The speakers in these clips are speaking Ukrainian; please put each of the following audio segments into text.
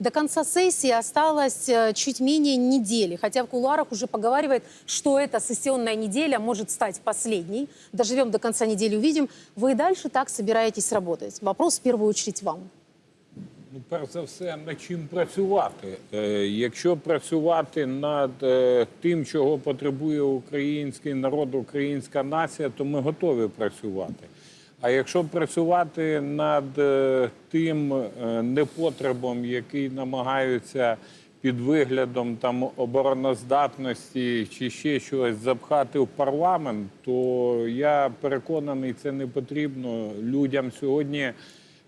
До конца сессии осталось э, чуть менее недели, хотя в кулуарах уже поговаривает, что эта сессионная неделя может стать последней. Доживем до конца недели, увидим. Вы и дальше так собираетесь работать? Вопрос в первую очередь вам. Ну, перш за все, над чим працювати. Е, якщо працювати над е, тим, чого потребує український народ, українська нація, то ми готові працювати. А якщо працювати над е, тим е, непотребом, який намагаються під виглядом там обороноздатності чи ще щось запхати в парламент, то я переконаний, це не потрібно людям сьогодні.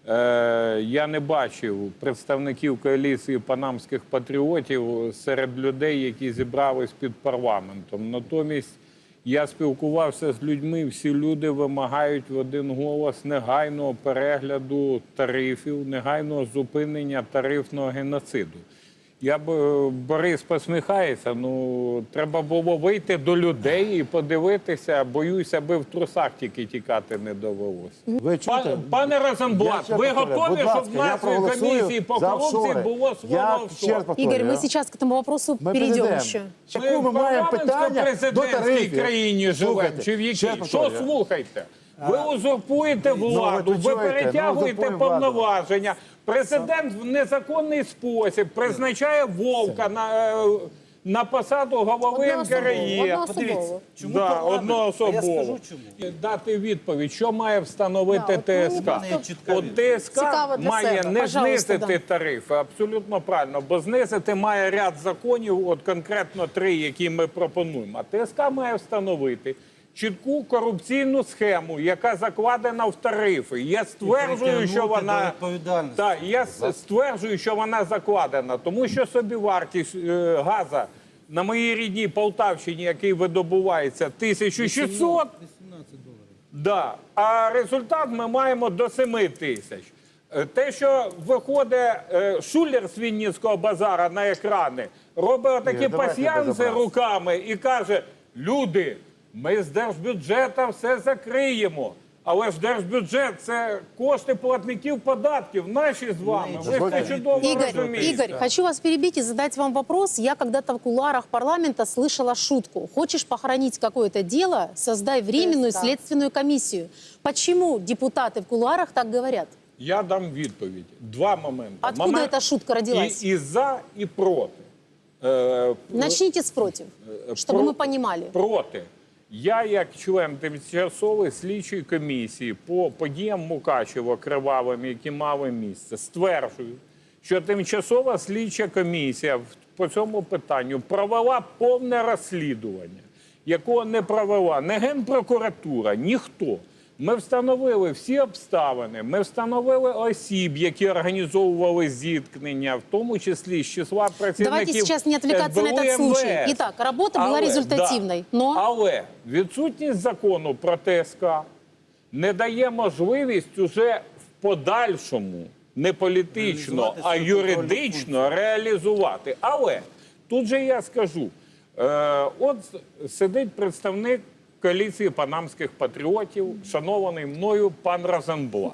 Е, я не бачив представників коаліції панамських патріотів серед людей, які зібрались під парламентом. Натомість я спілкувався з людьми. Всі люди вимагають в один голос негайного перегляду тарифів, негайного зупинення тарифного геноциду. Я б е, Борис посміхається. Ну треба було вийти до людей і подивитися. Боюся, аби в трусах тільки тікати не довелося. Ви чуєте? Пане, пане Розенблат, ви готові, щоб ласка, в я нашій комісії по корупції було слово офшор? ще раз повторюю, Игорь, мы я- сейчас к этому вопросу Ми перейдем перейдемо. Яку ми питання до парламентсько-президентській країні живемо? Чи в якій? Що слухайте? Ви узурпуєте владу, ви ми перетягуєте повноваження. Президент в незаконний спосіб призначає вовка на, е, на посаду голови одноособово. Подивіться. Чому да, одноособово. Я скажу чому. Дати відповідь, що має встановити Да, ТСК. От. ТСК Цікаво має себе. не Пожалуйста, знизити да. тарифи, абсолютно правильно, бо знизити має ряд законів, от конкретно три, які ми пропонуємо. А ТСК має встановити чітку корупційну схему, яка закладена в тарифи. Я стверджую, що вона. Так, я стверджую, що вона закладена, тому що собівартість е, газа на моїй рідній Полтавщині, який видобувається 1600, 18 доларів. Да. А результат ми маємо до 7 тисяч. Е, Те, що виходить е, шулер з Вінницького базара на екрани, робить такі Ні, давайте пасьянси руками і каже: люди, ми з держбюджету все закриємо. Але ж держбюджет це кошти платників податків, наші з вами. Ви ж це Дозвольте. чудово Игорь, розумієте. Игорь, хочу вас перебить и задать вам вопрос. Я когда-то в кулуарах парламента слышала шутку. Хочешь похоронить какое-то дело, создай временную следственную комиссию. Почему депутаты в кулуарах так говорят? Я дам відповідь. Два моменти. Откуда Момент- эта шутка родилась? І, і за, і проти. Е, Начните с против, чтобы про- мы понимали. Проти. Я, як член тимчасової слідчої комісії по подіям Мукачева кривавим, які мали місце, стверджую, що тимчасова слідча комісія по цьому питанню провела повне розслідування, якого не провела не Генпрокуратура, ніхто. Ми встановили всі обставини, ми встановили осіб, які організовували зіткнення, в тому числі з числа працівників. Давайте сейчас не отвлекаться на этот случай. Итак, работа была Але, результативной, да. но- Але відсутність закону про ТСК не дає можливість уже в подальшому не політично, Реалізувати а свою юридично реалізувати. Але тут же я скажу: е, от сидить представник коаліції панамських патріотів, шанований мною пан Розенблат.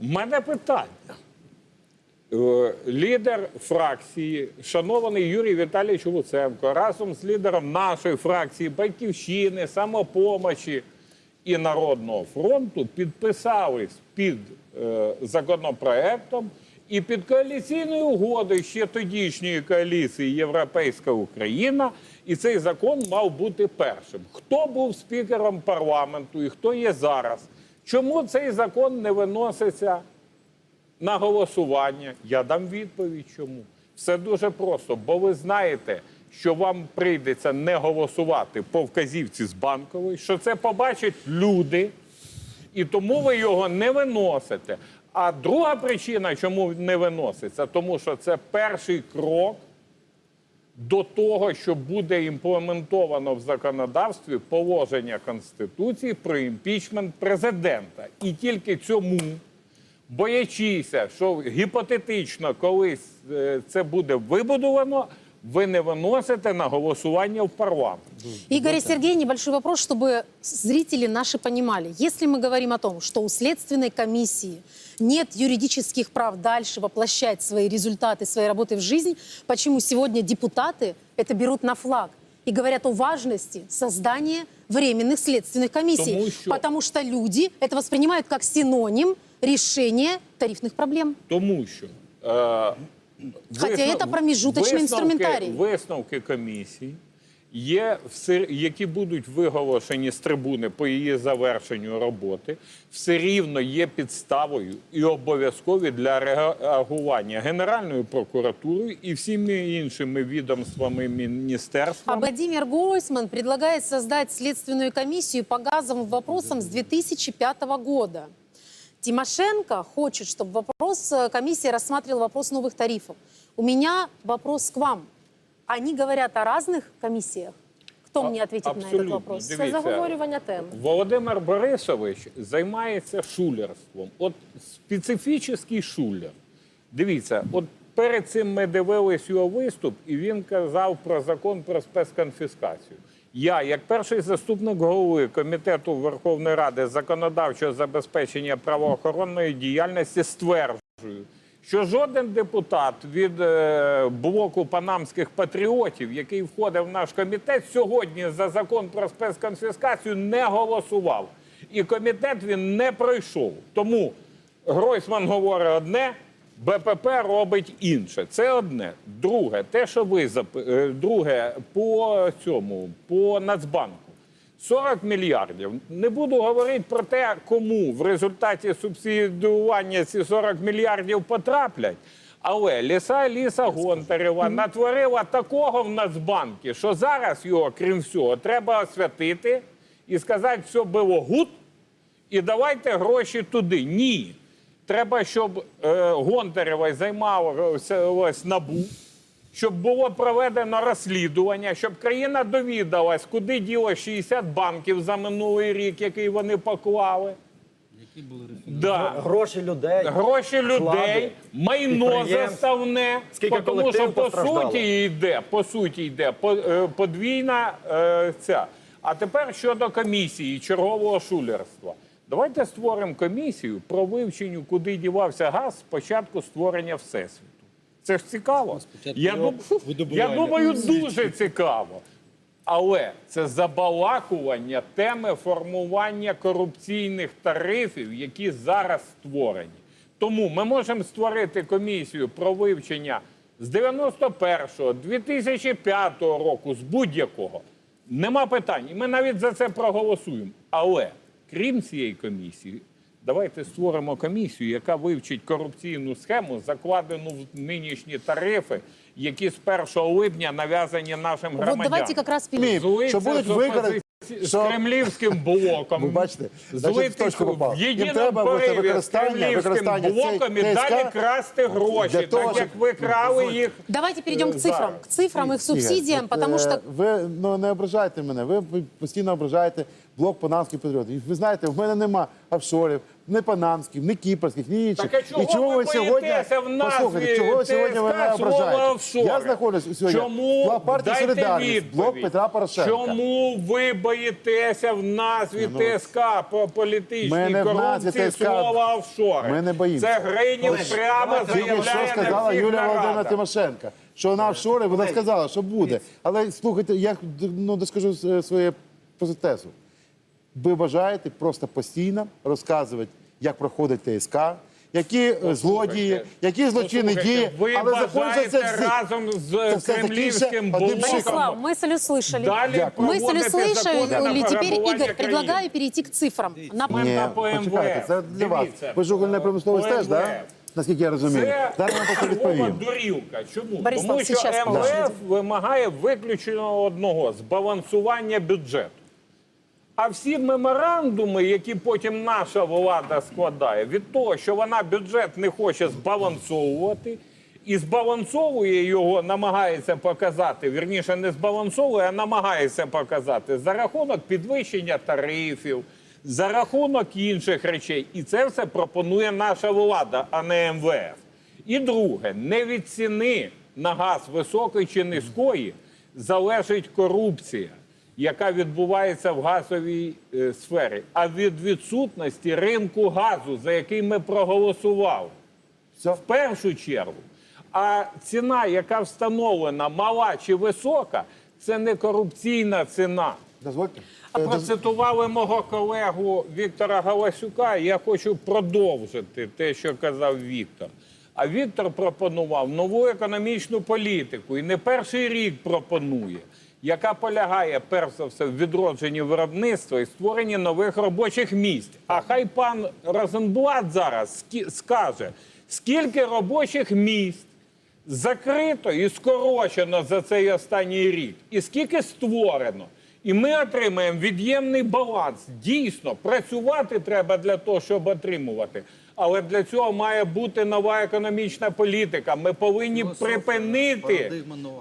У мене питання. Е, Лідер фракції, шанований Юрій Віталійович Луценко, разом з лідером нашої фракції Батьківщини, самопомочі і Народного фронту підписались під е, законопроектом і під коаліційною угодою ще тодішньої коаліції Європейська Україна. І цей закон мав бути першим. Хто був спікером парламенту і хто є зараз? Чому цей закон не виноситься на голосування. Я дам відповідь, чому. Все дуже просто, бо ви знаєте, що вам прийдеться не голосувати по вказівці з банкової, що це побачать люди, і тому ви його не виносите. А друга причина, чому не виноситься, тому що це перший крок до того, що буде імплементовано в законодавстві положення Конституції про імпічмент президента. І тільки цьому, боячися, що гіпотетично колись е, це буде вибудовано, ви не виносите на голосування в парламент. Игорь и Сергей, небольшой вопрос, чтобы зрители наши понимали. Если мы говорим о том, что у следственной комиссии нет юридических прав дальше воплощать свои результаты, свои работы в жизнь, почему сегодня депутаты это берут на флаг и говорят о важности создания временных следственных комиссий? Тому що- Потому что люди это воспринимают как синоним решения тарифных проблем. Тому що е, Хоча це проміжуточний інструментарій. Висновки комісії є, все, які будуть виголошені з трибуни по її завершенню роботи, все рівно є підставою і обов'язкові для реагування Генеральною прокуратурою і всіми іншими відомствами міністерства. А міністерствами. Владимир Гройсман предлагает создать следственную комиссию по газовым вопросам с 2005 года. Тимошенко хочет, чтобы вопрос, э, комиссия рассматривала вопрос новых тарифов. У меня вопрос к вам. Они говорят о разных комиссиях? Кто мне ответит на этот абсолютно. вопрос? Дивіться. Це заговорювання теми. Володимир Борисович займається шулерством. От специфічний шулер. Дивіться, от перед цим ми дивились його виступ, і він казав про закон про спецконфіскацію. Я, як перший заступник голови комітету Верховної Ради законодавчого забезпечення правоохоронної діяльності, стверджую, що жоден депутат від е, блоку панамських патріотів, який входив в наш комітет, сьогодні за закон про спецконфіскацію не голосував. І комітет він не пройшов. Тому Гройсман говорить одне, БПП робить інше. Це одне. Друге, те, що ви зап- е, друге, по цьому, по Нацбанку. 40 мільярдів. Не буду говорити про те, кому в результаті субсидіювання ці 40 мільярдів потраплять. Але Ліса Ліса Гонтарева натворила такого в Нацбанкі, що зараз його, крім всього, треба освятити і сказати, все було гуд, і давайте гроші туди. Ні. Треба, щоб е, Гонтарева займалося ось НАБУ, щоб було проведено розслідування, щоб країна довідалась, куди діло 60 банків за минулий рік, який вони поклали. Да. Гроші людей. Гроші людей, Вклади, майно заставне. Скільки тому що по суті йде, по суті йде е, подвійна е, ця. А тепер щодо комісії чергового шулерства. Давайте створимо комісію про вивчення, куди дівався газ з початку створення всесвіту. Це ж цікаво. Я, дум- я думаю, дуже цікаво. Але це забалакування теми формування корупційних тарифів, які зараз створені. Тому ми можемо створити комісію про вивчення з 91-го, 2005 року, з будь-якого. Нема питань. І ми навіть за це проголосуємо. Але крім цієї комісії, давайте створимо комісію, яка вивчить корупційну схему, закладену в нинішні тарифи, які з 1 липня нав'язані нашим громадянам. давайте как раз перейдем. Мій, Злиться що будуть з з кремлівським блоком. Ви бачите, Злити в Їм єдиному треба буде пориві з кремлівським блоком і далі красти гроші, того, так як ви крали їх. Давайте перейдем к цифрам, к цифрам субсидиям, Ігор, от, потому е, ви ну не ображайте мене. Ви постійно ображаєте блок панамських патріотів. Ви знаєте, в мене нема офшорів, ні панамських, ні кіпрських, ні інших. Так а чого ви боїтеся в назві послухайте, чого ви сьогодні ви мене ображаєте? офшори? Я знаходжусь сьогодні Чому в партії Дайте Солідарність, блок відповідь. Петра Порошенка. Чому ви боїтеся в назві ТСК по політичній не в назві корупції ТСК. слова офшори? Ми не боїмося. Це Гринів прямо Тільки заявляє що на сказала всіх Юлія Володимирівна нарадах. Тимошенко, що вона офшори, вона сказала, що буде. Але слухайте, я ну, доскажу с- своє позитезу Ви бажаєте просто постійно розказувати, як проходить ТСК, які е, злодії, які злочинні Послухайте, дії, Ви але бажаєте заходиться це разом Це з все кремлівським таки ще одним блоком Борислав, мысль услышали. далі Мысль проводити закони услышали. на Теперь, пограбування Игорь, предлагаю країни. перейти к цифрам. На- Ми Ні, на ПМВ. почекайте, це для вас. Дивіться. Ви ж угольне промисловість теж, ПМВ. так? Наскільки я розумію. Це Зараз я вам просто чергова відповім. дурілка. Чому? Борислав, Тому що сейчас по МВФ очереди. вимагає виключно одного збалансування бюджету. А всі меморандуми, які потім наша влада складає, від того, що вона бюджет не хоче збалансовувати, і збалансовує його, намагається показати, вірніше, не збалансовує, а намагається показати за рахунок підвищення тарифів, за рахунок інших речей. І це все пропонує наша влада, а не МВФ. І друге, не від ціни на газ високої чи низької залежить корупція, яка відбувається в газовій е, сфері, а від відсутності ринку газу, за який ми проголосували в першу чергу. А ціна, яка встановлена, мала чи висока, це не корупційна ціна. Дозвольте. Е, Процитували мого колегу Віктора Галасюка. і Я хочу продовжити те, що казав Віктор. А Віктор пропонував нову економічну політику і не перший рік пропонує, яка полягає перш за все в відродженні виробництва і створенні нових робочих місць. А хай пан Розенблат зараз скаже, скільки робочих місць закрито і скорочено за цей останній рік, і скільки створено. І ми отримаємо від'ємний баланс. Дійсно, працювати треба для того, щоб отримувати. Але для цього має бути нова економічна політика. Ми повинні припинити.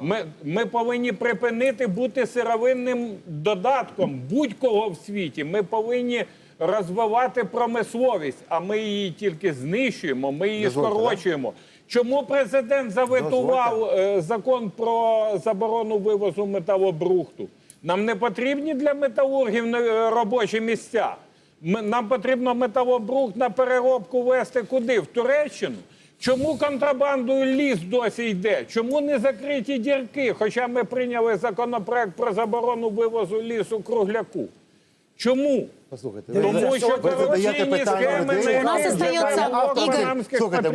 Ми, ми повинні припинити бути сировинним додатком будь-кого в світі. Ми повинні розвивати промисловість, а ми її тільки знищуємо, ми її Дозвольте, да? скорочуємо. Чому президент заветував е, закон про заборону вивозу металобрухту? Нам не потрібні для металургів е, робочі місця. Нам потрібно металобрухт на переробку вести куди? В Туреччину. Чому контрабандою ліс досі йде? Чому не закриті дірки? Хоча ми прийняли законопроект про заборону вивозу лісу кругляку. Чому? Послухайте, Тому ви- що ви задаєте корупційні питання схеми людей. на У нас яких остається життя Ігор. Слухайте,